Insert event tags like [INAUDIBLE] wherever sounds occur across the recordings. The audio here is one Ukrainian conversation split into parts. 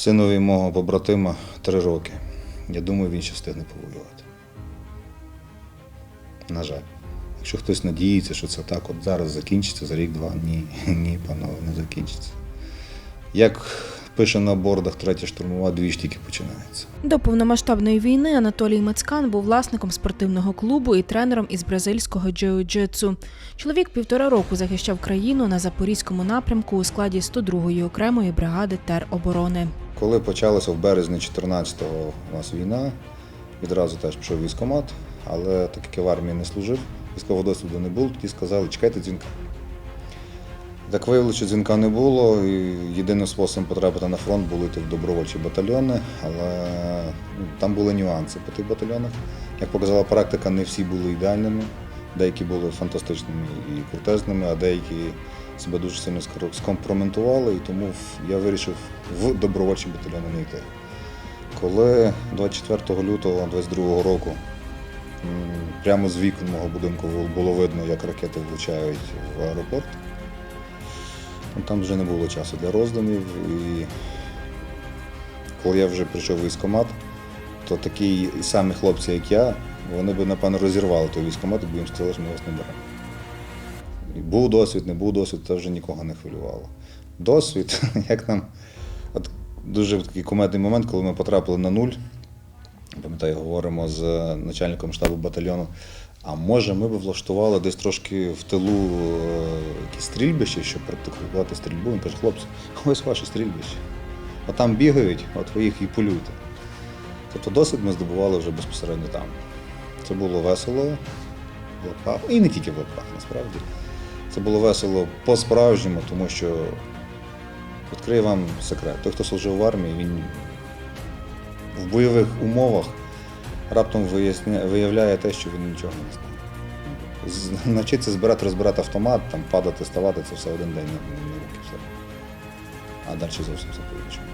Синові мого побратима три роки. Я думаю, він ще встигне повоювати. На жаль. Якщо хтось надіється, що це так от зараз закінчиться за рік-два, ні, [LAUGHS] ні, панове, не закінчиться. Як пише на бордах третя штурмова, дві ж тільки починається. До повномасштабної війни Анатолій Мацкан був власником спортивного клубу і тренером із бразильського джиу-джитсу. Чоловік півтора року захищав країну на запорізькому напрямку у складі 102-ї окремої бригади тероборони. Коли почалася в березні 14-го у нас війна, відразу теж пішов військкомат, але так як я в армії не служив, військового досвіду не було, тоді сказали, чекайте дзвінка. Так виявилося, що дзвінка не було, і єдиним способом потрапити на фронт було йти в добровольчі батальйони, але ну, там були нюанси по тих батальйонах. Як показала практика, не всі були ідеальними, деякі були фантастичними і крутезними, а деякі себе дуже сильно скомпроментували, і тому я вирішив в добровольчі батальйони не йти. Коли 24 лютого 22 року прямо з вікон мого будинку було видно, як ракети влучають в аеропорт, там вже не було часу для роздумів. І коли я вже прийшов в військкомат, то такі самі хлопці, як я, вони би, напевно, розірвали той військкомат, якби їм сказали, що ми вас не беремо. Був досвід, не був досвід, це вже нікого не хвилювало. Досвід, [LAUGHS] як нам. От дуже такий кумедний момент, коли ми потрапили на нуль. Пам'ятаю, говоримо з начальником штабу батальйону. А може, ми б влаштували десь трошки в тилу е, якісь стрільбище, щоб практикувати стрільбу. Він каже, хлопці, [LAUGHS] ось ваше стрільбище. От там бігають, от ви їх і полюйте. Тобто досвід ми здобували вже безпосередньо там. Це було весело в лапках, і не тільки в лапках, насправді. Це було весело по-справжньому, тому що відкрию вам секрет. Той, хто служив в армії, він в бойових умовах раптом виявляє те, що він нічого не знає. Навчитися збирати, розбирати автомат, там, падати, ставати це все один день на руки. Все. А далі зовсім все по-іншому.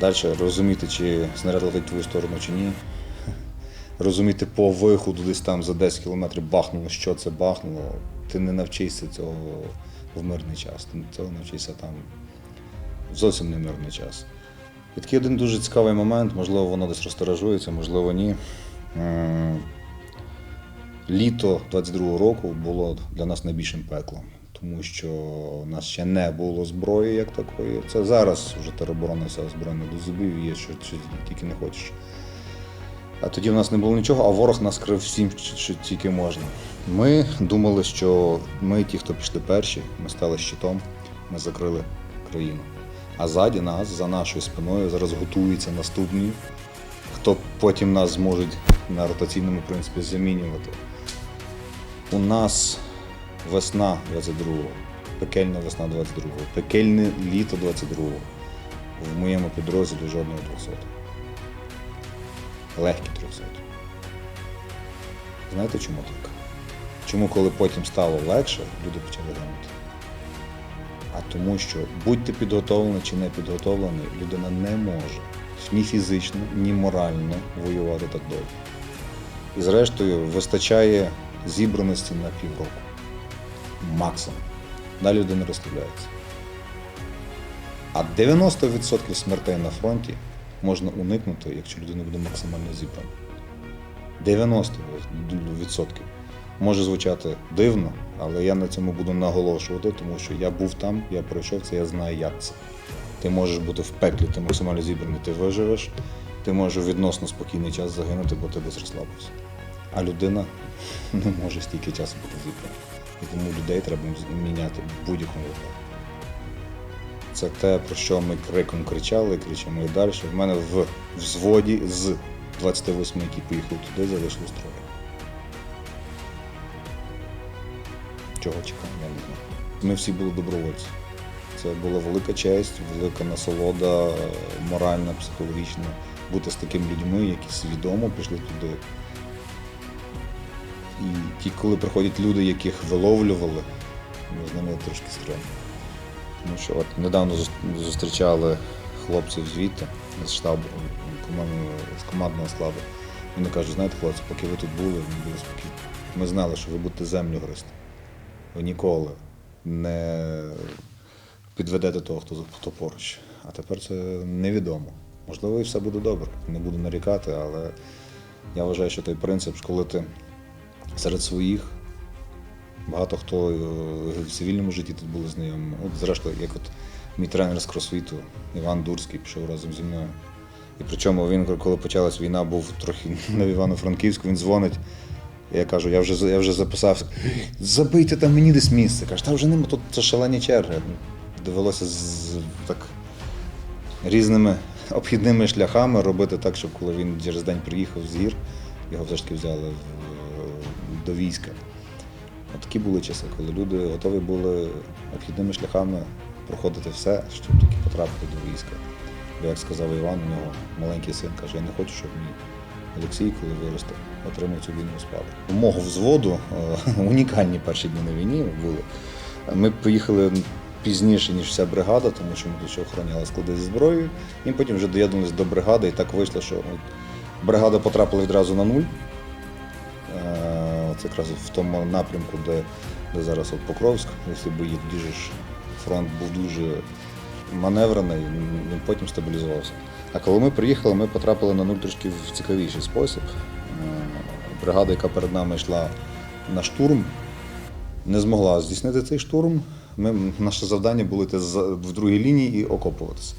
Далі розуміти, чи снаряд летить в твою сторону, чи ні. Розуміти по виходу десь там за 10 кілометрів бахнуло, що це бахнуло. Ти не навчишся цього в мирний час. Ти цього навчишся там в зовсім не мирний час. І такий один дуже цікавий момент, можливо, воно десь розтиражується, можливо, ні. Літо 22-го року було для нас найбільшим пеклом, тому що у нас ще не було зброї як такої. Це зараз вже тероборона вся озброєна до зубів є, що, тільки не хочеш. А тоді в нас не було нічого, а ворог нас крив всім, що тільки можна. Ми думали, що ми, ті, хто пішли перші, ми стали щитом, ми закрили країну. А ззаді нас, за нашою спиною, зараз готуються наступні, хто потім нас зможуть на ротаційному принципі замінювати. У нас весна 22-го, пекельна весна 22-го, пекельне літо 22-го. В моєму підрозділі жодного 200. Легкі 300. Знаєте чому так? Чому, коли потім стало легше, люди почали гинути? А тому, що будь-ти підготовлений чи не підготовлений, людина не може ні фізично, ні морально воювати так довго. І зрештою вистачає зібраності на півроку. Максимум. Далі людина розслабляється. А 90% смертей на фронті можна уникнути, якщо людина буде максимально зібрана. 90%. Може звучати дивно, але я на цьому буду наголошувати, тому що я був там, я пройшов це, я знаю, як це. Ти можеш бути в пеклі, ти максимально зібраний, ти виживеш, ти можеш відносно спокійний час загинути, бо ти десь розслабився. А людина [LAUGHS] не може стільки часу бути зібрана. І тому людей треба міняти будь-якому випадку. Це те, про що ми криком кричали, кричимо і далі. В мене в взводі з 28, які поїхали туди, залишилось троє. Чого чекаємо, я. Ми всі були добровольці. Це була велика честь, велика насолода, моральна, психологічна, бути з такими людьми, які свідомо пішли туди. І ті, коли приходять люди, яких виловлювали, ну, з ними трошки стрьомно. Тому що от недавно зустрічали хлопців звідти з штабу, з командного складу. Вони кажуть, знаєте, хлопці, поки ви тут були, ми були спокійні. Ми знали, що ви будете землю гризти. Ніколи не підведете того, хто, хто поруч. а тепер це невідомо. Можливо, і все буде добре. Не буду нарікати, але я вважаю, що той принцип, коли ти серед своїх, багато хто е, в цивільному житті тут були знайомі. От, зрештою, як от мій тренер з кросфіту Іван Дурський пішов разом зі мною. І причому він, коли почалась війна, був трохи [LAUGHS] на Івано-Франківську, він дзвонить. Я кажу, я вже, я вже записався. Забийте там мені десь місце. Каже, та вже нема, тут це шалені черги. Довелося з, так різними обхідними шляхами робити так, щоб коли він через день приїхав з гір, його все ж таки взяли в, до війська. От такі були часи, коли люди готові були обхідними шляхами проходити все, щоб тільки потрапити до війська. Бо, як сказав Іван, у нього маленький син каже, я не хочу, щоб мій Олексій, коли виросте, отримав цю війну спадок. У мого взводу е, [LAUGHS] унікальні перші дні на війні були. Ми поїхали пізніше, ніж вся бригада, тому що ми тут охороняли склади зі зброєю. І потім вже доєднувалися до бригади, і так вийшло, що бригада потрапила відразу на нуль. Це якраз в тому напрямку, де, де зараз от Покровськ, всі бої, дуже фронт був дуже маневрений, потім стабілізувався. А коли ми приїхали, ми потрапили на нуль трошки в цікавіший спосіб. Е, Бригада, яка перед нами йшла на штурм, не змогла здійснити цей штурм. Ми, наше завдання було йти в другій лінії і окопуватися.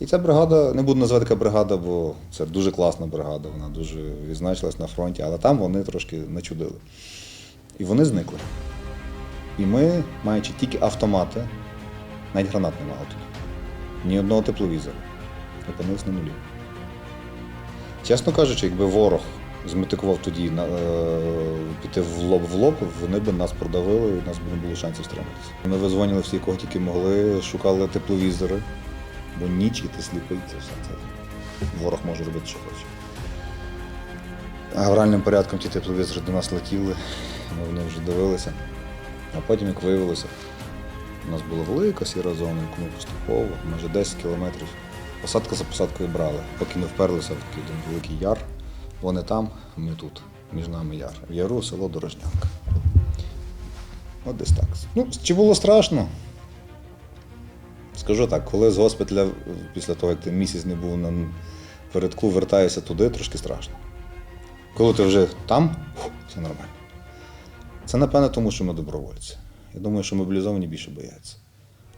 І ця бригада, не буду називати яка бригада, бо це дуже класна бригада, вона дуже відзначилась на фронті, але там вони трошки начудили. І вони зникли. І ми, маючи тільки автомати, навіть гранат не мали тоді. Ні одного тепловізора. Опинились на нулі. Чесно кажучи, якби ворог зметикував тоді на, е, піти в лоб в лоб, вони б нас продавили, і у нас б не було шансів стриматися. Ми визвонили всі, кого тільки могли, шукали тепловізори, бо ніч і ти сліпий, це все. Це ворог може робити, що хоче. Авральним порядком ті тепловізори до нас летіли, ми в них вже дивилися. А потім, як виявилося, у нас була велика сіра зона, яку ми поступово, майже 10 кілометрів. Посадка за посадкою брали, поки не вперлися в такий один великий яр. Вони там, ми тут, між нами яр. В яру село Дорожнянка. От десь так. Ну, чи було страшно? Скажу так, коли з госпіталя, після того, як ти місяць не був на передку, вертаєшся туди, трошки страшно. Коли ти вже там, все нормально. Це напевне тому, що ми добровольці. Я думаю, що мобілізовані більше бояться.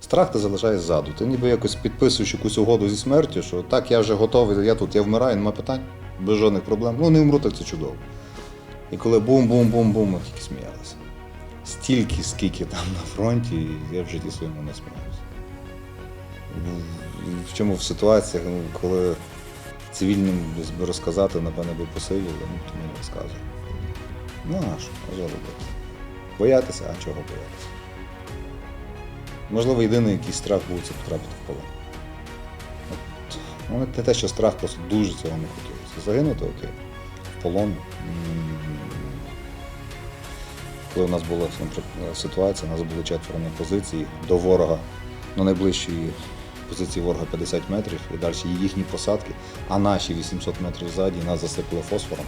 Страх ти залишаєш ззаду. Ти ніби якось підписуєш якусь угоду зі смертю, що так, я вже готовий, я тут, я вмираю, нема питань, без жодних проблем. Ну, не вмру, так це чудово. І коли бум-бум-бум-бум, ми тільки сміялися. Стільки, скільки там на фронті, я в житті своєму не сміявся. В- чому в ситуаціях, ну, коли цивільним би розказати, напевне, би посилили, ну, то мені розказує. Ну, а що, а що робити? Боятися, а чого боятися? Можливо, єдиний якийсь страх був це потрапити в полон. От, ну, не те, що страх, просто дуже цього не хотілося. Загинути окей. В полон. Коли у нас була ситуація, у нас було четверо на позиції до ворога, на найближчій позиції ворога 50 метрів і далі їхні посадки, а наші 800 метрів ззаді нас засипало фосфором.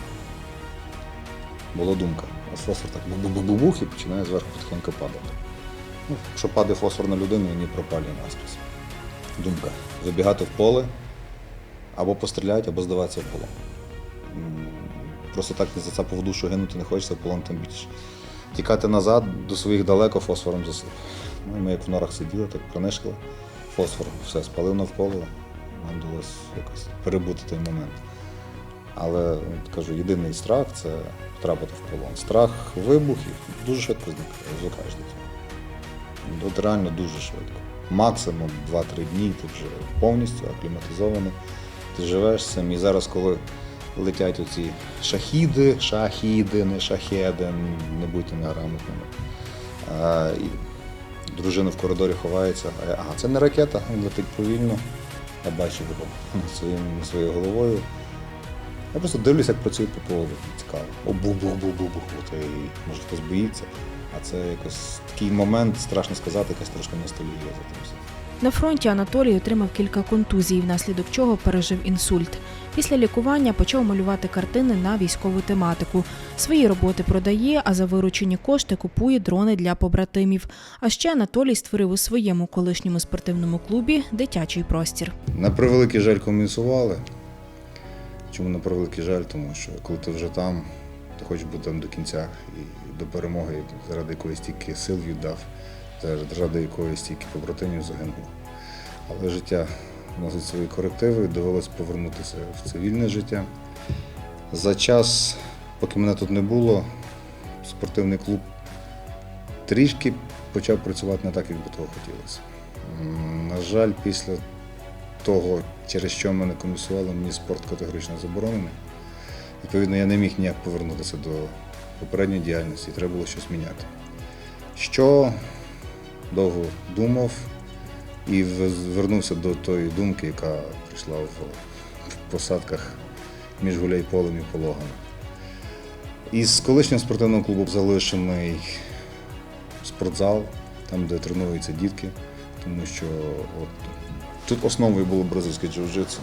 Була думка. А фосфор так бух-бух-бух і починає зверху потихеньку падати. Ну, якщо падає фосфор на людину, вони пропалює наскрізь. Думка. Вибігати в поле, або постріляти, або здаватися в полон. Просто так не за це поводу, що гинути не хочеться, в полон тим більше. Тікати назад до своїх далеко фосфором засип. Ну, ми як в норах сиділи, так пронишкали. Фосфор все спалив навколо. Нам вдалося якось перебути той момент. Але кажу, єдиний страх це потрапити в полон. Страх вибухів дуже швидко зникає, звикаєш до цього. От реально дуже швидко. Максимум 2-3 дні ти вже повністю акліматизований. Ти живеш цим. І зараз, коли летять оці шахіди, шахіди, не шахеди, не будьте неграмотними. А, і дружина в коридорі ховається, а я, ага, це не ракета, він летить повільно. Я бачу його своєю головою. Я просто дивлюся, як працює ППО, цікаво. О, бух-бух-бух-бух-бух. І може хтось боїться. А це якось такий момент, страшно сказати, якась трошки ностальгія за тим всім. На фронті Анатолій отримав кілька контузій, внаслідок чого пережив інсульт. Після лікування почав малювати картини на військову тематику. Свої роботи продає, а за виручені кошти купує дрони для побратимів. А ще Анатолій створив у своєму колишньому спортивному клубі дитячий простір. На превеликий жаль комісували. Чому на превеликий жаль? Тому що коли ти вже там, ти хочеш бути там до кінця і до перемоги, заради якоїсь стільки сил віддав, заради якоїсь стільки побратимів загинув. Але життя вносить свої корективи, довелося повернутися в цивільне життя. За час, поки мене тут не було, спортивний клуб трішки почав працювати не так, як би того хотілося. На жаль, після того, через що мене комісували, мені спорт категорично заборонений. Відповідно, я не міг ніяк повернутися до попередньої діяльності, треба було щось міняти. Що довго думав і звернувся до тої думки, яка прийшла в, посадках між Гуляйполем і Пологами. Із колишнього спортивного клубу залишений спортзал, там, де тренуються дітки, тому що от, тут основою було бразильське джиу-джитсу.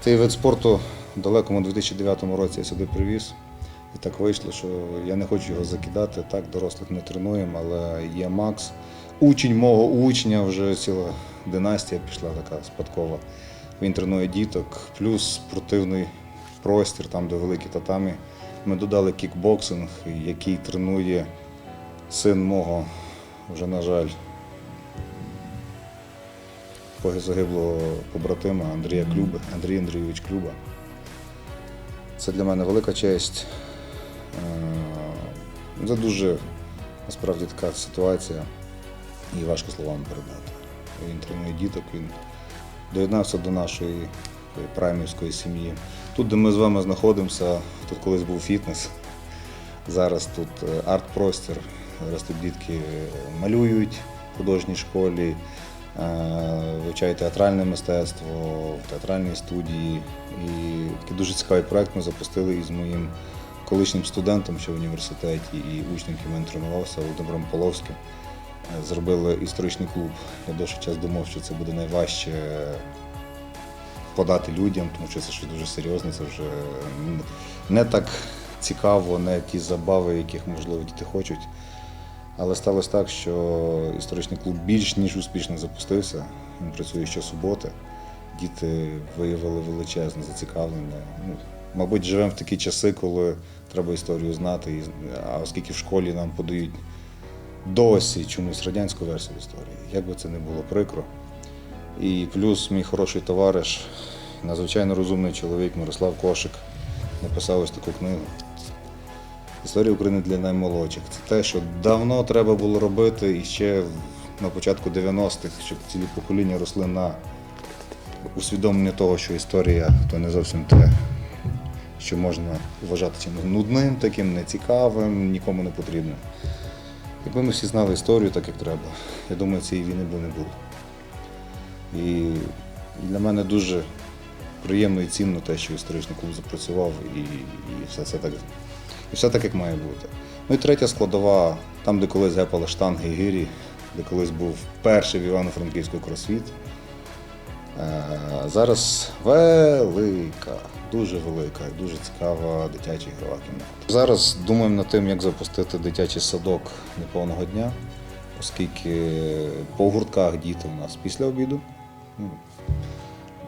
Цей вид спорту в далекому 2009 році я сюди привіз. І так вийшло, що я не хочу його закидати. Так, дорослих не тренуємо, але є Макс. Учень мого учня, вже ціла династія пішла така спадкова. Він тренує діток, плюс спортивний простір, там, де великі татамі. Ми додали кікбоксинг, який тренує син мого, вже, на жаль, загиблого побратима Андрія Клюби, Андрій Андрійович Клюба. Це для мене велика честь. Е, Це дуже насправді така ситуація і важко словами передати. Він тренує діток, він доєднався до нашої праймівської сім'ї. Тут, де ми з вами знаходимося, тут колись був фітнес. Зараз тут е, арт-простір, зараз тут дітки малюють в художній школі, е, вивчають театральне мистецтво в театральній студії. І такий дуже цікавий проект ми запустили із моїм колишнім студентом ще в університеті і учнем, яким він тренувався, Володимиром Половським. Е, Зробили історичний клуб. Я довший час думав, що це буде найважче подати людям, тому що це щось дуже серйозне, це вже не так цікаво, не ті забави, яких, можливо, діти хочуть. Але сталося так, що історичний клуб більш ніж успішно запустився. Він працює щосуботи. Діти виявили величезне зацікавлення. Ну, мабуть, живемо в такі часи, коли треба історію знати. А оскільки в школі нам подають досі чомусь радянську версію історії, як би це не було прикро. І плюс мій хороший товариш, надзвичайно розумний чоловік Мирослав Кошик, написав ось таку книгу. Історія України для наймолодших. Це те, що давно треба було робити і ще на початку 90-х, щоб цілі покоління росли на усвідомлення того, що історія то не зовсім те, що можна вважати чимось нудним, таким нецікавим, нікому не потрібним. Якби ми всі знали історію так, як треба, я думаю, цієї війни б не було. І для мене дуже приємно і цінно те, що історичний клуб запрацював і, і все це так, і все так, як має бути. Ну і третя складова, там, де колись гепали штанги і гирі, де колись був перший в Івано-Франківську кросфіт. Е, Зараз велика, дуже велика дуже цікава дитяча ігрова кімната. Зараз думаємо над тим, як запустити дитячий садок неповного дня, оскільки по гуртках діти у нас після обіду.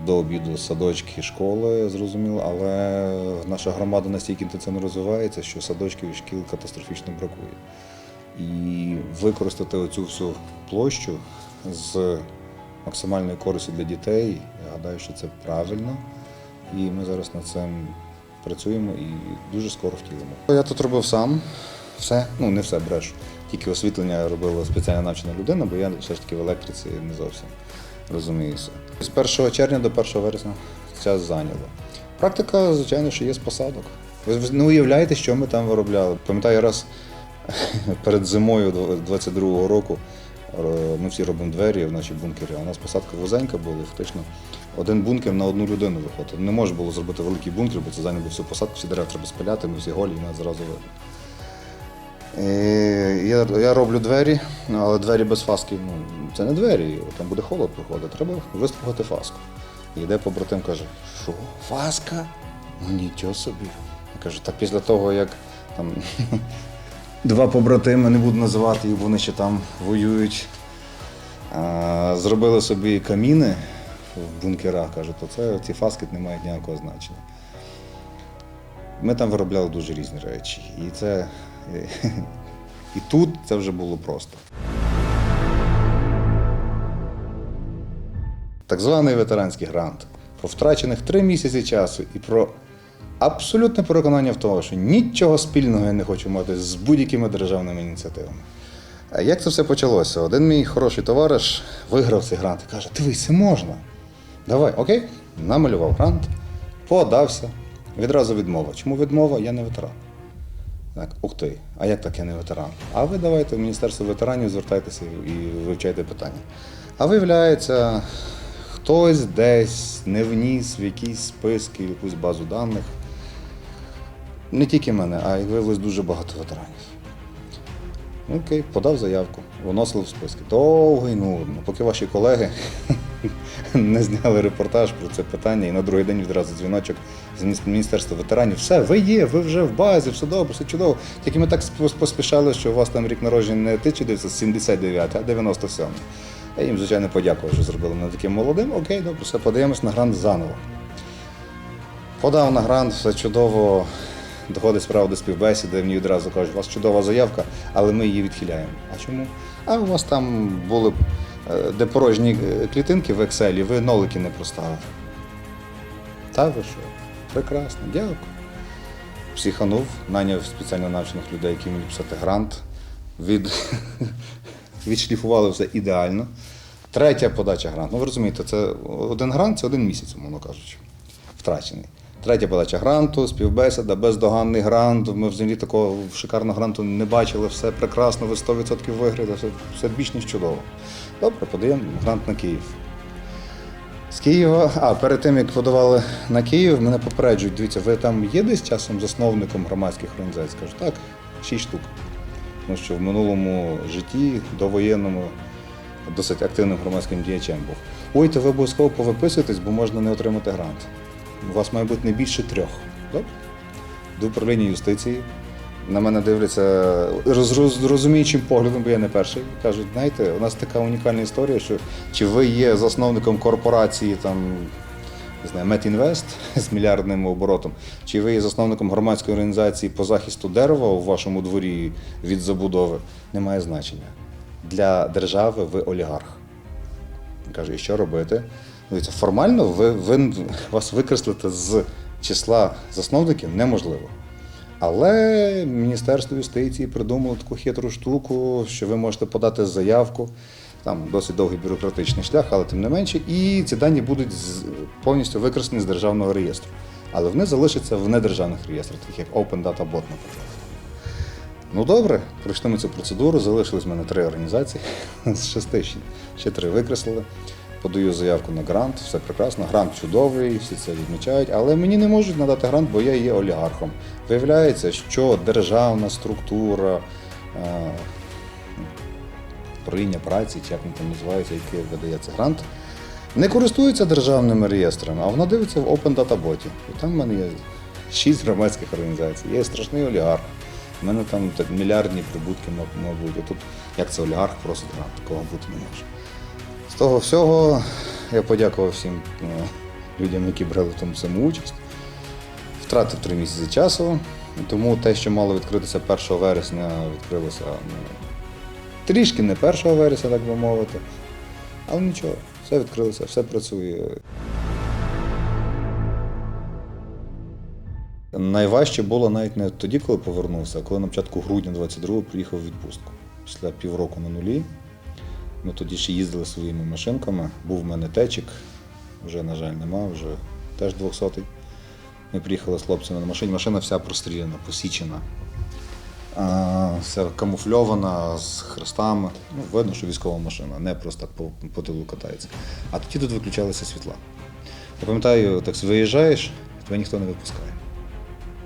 До обіду садочки, школи, зрозуміло, але наша громада настільки інтенсивно розвивається, що садочків і шкіл катастрофічно бракує. І використати оцю всю площу з максимальною користю для дітей, я гадаю, що це правильно. І ми зараз над цим працюємо і дуже скоро втілимо. Я тут робив сам все, ну не все брешу. Тільки освітлення робила спеціально навчена людина, бо я все ж таки в електриці не зовсім розуміюся. З 1 червня до 1 вересня час зайняло. Практика, звичайно, що є з посадок. Ви не уявляєте, що ми там виробляли. Пам'ятаю, раз [LAUGHS] перед зимою 22-го року е, ми всі робимо двері в нашій бункері, а у нас посадка вузенька була, і фактично один бункер на одну людину виходить. Не можна було зробити великий бункер, бо це зайняло всю посадку, всі дерева треба спиляти, ми всі голі, і нас зразу видно. Е, Я, я роблю двері, але двері без фаски, ну, це не двері, там буде холод проходити, треба вистругати фаску. І йде побратим, каже, що, Васка? Ну нічого собі. Я кажу, та після того, як там [LAUGHS] два побратими, не буду називати їх, вони ще там воюють, а, зробили собі каміни в бункерах, каже, то це ці фаски не мають ніякого значення. Ми там виробляли дуже різні речі. І це і тут це вже було просто. Так званий ветеранський грант про втрачених три місяці часу і про абсолютне переконання в тому, що нічого спільного я не хочу мати з будь-якими державними ініціативами. А як це все почалося? Один мій хороший товариш виграв цей грант і каже: Дивись, можна. Давай, окей, намалював грант, подався. Відразу відмова. Чому відмова? Я не ветеран. Так, ух ти, а як так я не ветеран? А ви давайте в Міністерство ветеранів звертайтеся і вивчайте питання. А виявляється, хтось десь не вніс в якісь списки, в якусь базу даних. Не тільки мене, а й виявилось дуже багато ветеранів. Окей, подав заявку, вносили в списки. Довго і нудно, поки ваші колеги [LAUGHS] не зняли репортаж про це питання, і на другий день відразу дзвіночок з Міністерства ветеранів. Все, ви є, ви вже в базі, все добре, все чудово. Тільки ми так поспішали, що у вас там рік народження не 1979, а 97. Я їм, звичайно, подякував, що зробили мене таким молодим. Окей, добре, все, подаємось на грант заново. Подав на грант, все чудово. Доходить справа до співбесіди, мені одразу кажуть, у вас чудова заявка, але ми її відхиляємо. А чому? А у вас там були де порожні е, клітинки в Excel, ви нолики не проставили. Та ви що? Прекрасно, дякую. Психанув, наняв спеціально навчених людей, які мені писати грант. Від... [LAUGHS] Відшліфували все ідеально. Третя подача гранту. Ну, ви розумієте, це один грант це один місяць, умовно кажучи, втрачений. Третя подача гранту, співбесіда, бездоганний грант. Ми взагалі такого шикарного гранту не бачили, все прекрасно, ви 100% виграєте, все, все більш ніж чудово. Добре, подаємо грант на Київ. З Києва, а перед тим як подавали на Київ, мене попереджують, дивіться, ви там є десь часом засновником громадських організацій? Кажу, так, шість штук. Тому що в минулому житті, довоєнному, досить активним громадським діячем був. Ой, то ви обов'язково повиписуєтесь, бо можна не отримати грант. У вас має бути не більше трьох. Добре? До управління юстиції. На мене дивляться роз, роз, розуміючим поглядом, бо я не перший. Кажуть, знаєте, у нас така унікальна історія, що чи ви є засновником корпорації там, не знаю, Метінвест [LAUGHS] з мільярдним оборотом, чи ви є засновником громадської організації по захисту дерева у вашому дворі від забудови, не має значення. Для держави ви олігарх. Каже, і що робити? Дивіться, формально ви, ви, вас викреслити з числа засновників неможливо. Але Міністерство юстиції придумало таку хитру штуку, що ви можете подати заявку. Там досить довгий бюрократичний шлях, але тим не менше, і ці дані будуть повністю викреслені з державного реєстру. Але вони залишаться в недержавних реєстрах, таких як Open Data Bot, наприклад. Ну добре, пройшли ми цю процедуру, залишились в мене три організації [LAUGHS] з шести ще три викреслили. Подаю заявку на грант, все прекрасно. Грант чудовий, всі це відмічають, але мені не можуть надати грант, бо я є олігархом. Виявляється, що державна структура е, управління праці, чи як він там називається, яке видається грант, не користується державними реєстрами, а вона дивиться в Open Data. І там в мене є шість громадських організацій. Є страшний олігарх. У мене там так мільярдні прибутки, мабуть. А тут як це олігарх просить грант, такого бути не може. З того всього я подякував всім е, людям, які брали в тому саму участь. Втратив три місяці часу, тому те, що мало відкритися 1 вересня, відкрилося ну, трішки не 1 вересня, так би мовити. Але нічого, все відкрилося, все працює. Найважче було навіть не тоді, коли повернувся, а коли на початку грудня 22-го приїхав у відпустку. Після півроку на нулі. Ми тоді ще їздили своїми машинками. Був в мене течик, вже, на жаль, нема, вже теж 200-й. Ми приїхали з хлопцями на машині. Машина вся простріляна, посічена. Вся камуфльована з хрестами. Ну, видно, що військова машина, не просто так по, по тилу катається. А тоді тут виключалися світла. Я пам'ятаю, так виїжджаєш, тебе ніхто не випускає.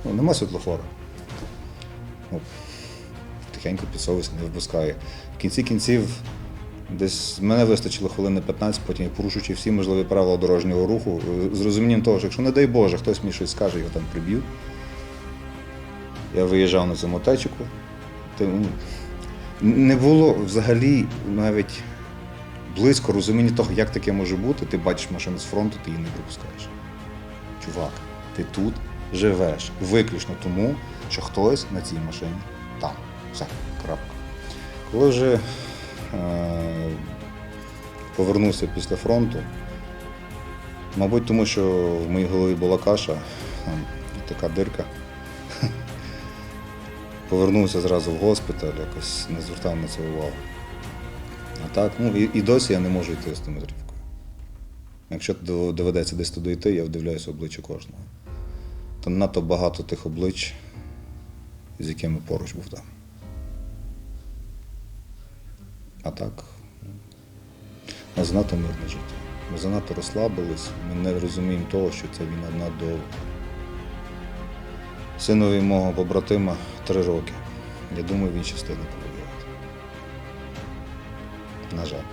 Ну, нема світлофора. Ну, тихенько підсовується, не випускає. В кінці кінців Десь мене вистачило хвилини 15, потім порушуючи всі можливі правила дорожнього руху, е, з розумінням того, що якщо, не дай Боже, хтось мені щось скаже, його там приб'ють. Я виїжджав на цьому течику. Ну, Не було взагалі навіть близько розуміння того, як таке може бути. Ти бачиш машину з фронту, ти її не пропускаєш. Чувак, ти тут живеш виключно тому, що хтось на цій машині там. Все, крапка. Коли вже повернувся після фронту, мабуть, тому що в моїй голові була каша, така дирка. [LAUGHS] Повернувся зразу в госпіталь, якось не звертав на це увагу. А так, ну і, і досі я не можу йти з стометрівкою. Якщо доведеться десь туди йти, я вдивляюся обличчя кожного. Там надто багато тих облич, з якими поруч був там. А так, ну, занадто мирне життя. Ми занадто розслабились, ми не розуміємо того, що ця війна надовго. Синові мого побратима три роки. Я думаю, він ще встигне повоювати. На жаль.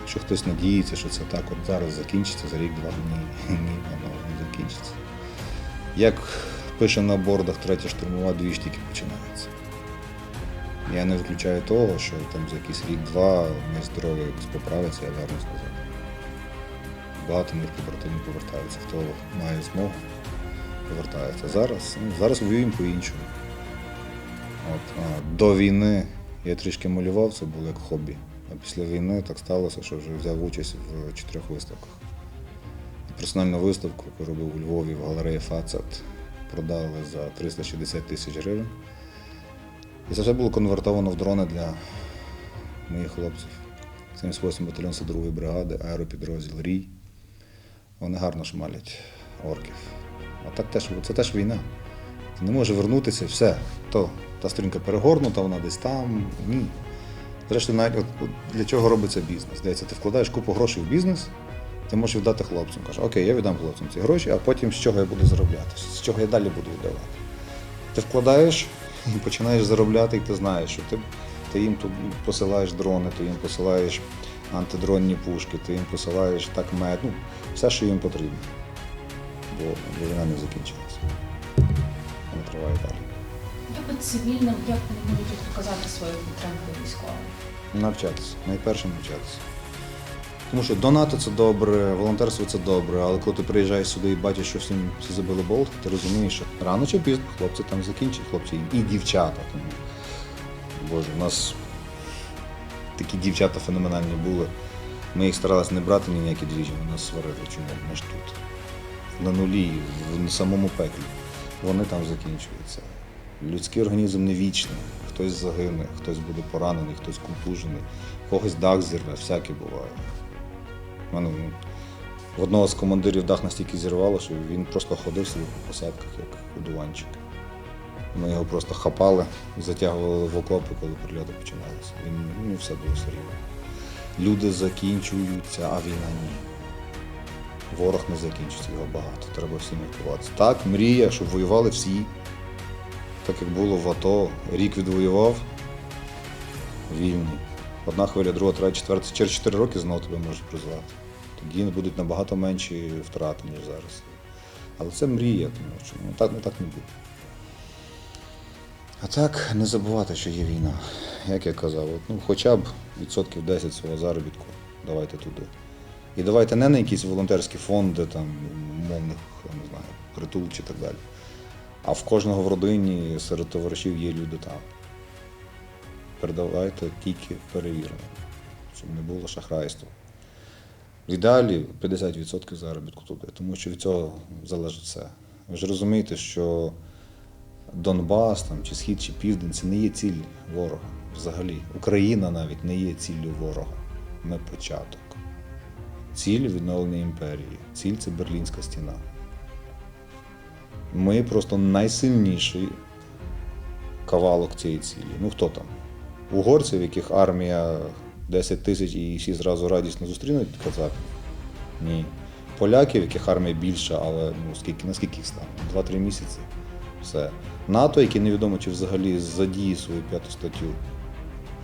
Якщо хтось надіється, що це так от зараз закінчиться за рік-два, ні, [LAUGHS] ні, воно не закінчиться. Як пише на бордах третя штурмова, дві ж тільки починається. Я не виключаю того, що там за якийсь рік-два ми здоров'я якось поправиться, я гарно сказав. Багато моїх побратимів повертаються, хто має змогу, повертається. Зараз, ну, зараз воюємо по-іншому. От, а, до війни я трішки малював, це було як хобі. А після війни так сталося, що вже взяв участь в чотирьох виставках. Персональну виставку, яку робив у Львові в галереї Фацет, продали за 360 тисяч гривень. І це все було конвертовано в дрони для моїх хлопців. 78 батальйон 102 бригади, аеропідрозділ Рій. Вони гарно шмалять орків. А так теж, це теж війна. Ти не можеш вернутися, все. То та сторінка перегорнута, вона десь там. Ні. Зрештою, навіть от, от для чого робиться бізнес? Здається, ти вкладаєш купу грошей в бізнес, ти можеш віддати хлопцям. Кажеш, окей, я віддам хлопцям ці гроші, а потім з чого я буду заробляти, з чого я далі буду віддавати. Ти вкладаєш і починаєш заробляти, і ти знаєш, що ти, ти їм тут посилаєш дрони, ти їм посилаєш антидронні пушки, ти їм посилаєш так мед, ну, все, що їм потрібно. Бо, війна не закінчилася. Вона триває далі. Як от цивільним, як вони можуть показати свою підтримку військовим? Навчатися. Найперше навчатися. Тому що донати це добре, волонтерство це добре, але коли ти приїжджаєш сюди і бачиш, що всім всі забили болт, ти розумієш, що рано чи пізно хлопці там закінчать, хлопці і дівчата. Тому, Боже, у нас такі дівчата феноменальні були. Ми їх старалися не брати ні ніякі двіжі, вони нас сварили, чому ми ж тут. На нулі, в самому пеклі. Вони там закінчуються. Людський організм не вічний. Хтось загине, хтось буде поранений, хтось контужений, когось дах зірве, всяке буває. Мене в одного з командирів дах настільки зірвало, що він просто ходив собі по посадках, як одуванчик. Ми його просто хапали затягували в окопи, коли прильоти починалися. Він ну, все було все рівно. Люди закінчуються, а війна ні. Ворог не закінчиться, його багато. Треба всім готуватися. Так, мрія, щоб воювали всі. Так як було в АТО, рік відвоював, вільний. Одна хвиля, друга, третя, четверта. Через 4 роки знову тебе можуть призвати. Тоді будуть набагато менші втрати, ніж зараз. Але це мрія, тому що ну, так, ну, так не буде. А так, не забувати, що є війна. Як я казав, от, ну, хоча б відсотків 10 свого заробітку давайте туди. І давайте не на якісь волонтерські фонди, там, умовних, не знаю, притул чи так далі. А в кожного в родині серед товаришів є люди там. Передавайте тільки перевірено, щоб не було шахрайства. В ідеалі 50% заробітку туди, тому що від цього залежить все. Ви ж розумієте, що Донбас там, чи Схід, чи Південь це не є ціль ворога взагалі. Україна навіть не є ціллю ворога. Ми початок. Ціль відновлення імперії. Ціль це Берлінська стіна. Ми просто найсильніший кавалок цієї цілі. Ну хто там? Угорці, в яких армія 10 тисяч і всі зразу радісно зустрінуть казаків? Ні. Поляків, яких армія більша, але ну скільки, наскільки їх стане? 2-3 місяці. Все. НАТО, яке невідомо чи взагалі задіє свою п'яту статтю,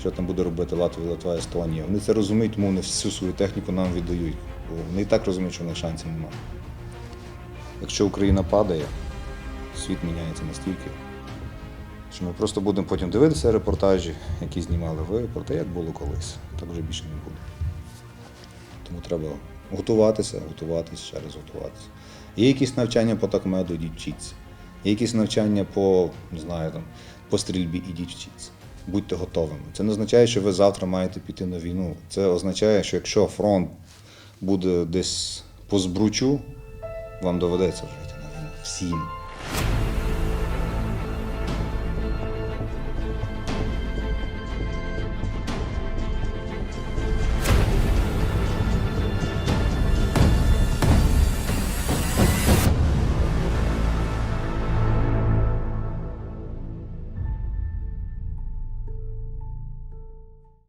що там буде робити Латвія, Литва, Естонія. Вони це розуміють, тому вони всю свою техніку нам віддають. Бо вони і так розуміють, що в них шансів немає. Якщо Україна падає, світ міняється настільки, що ми просто будемо потім дивитися репортажі, які знімали ви, про те, як було колись. Так вже більше не буде. Тому треба готуватися, готуватися, ще раз готуватися. Є якісь навчання по такмеду, ідіть вчіться. Є якісь навчання по, не знаю, там, по стрільбі, ідіть вчіться. Будьте готовими. Це не означає, що ви завтра маєте піти на війну. Це означає, що якщо фронт буде десь по збручу, вам доведеться вже йти на війну. Всім.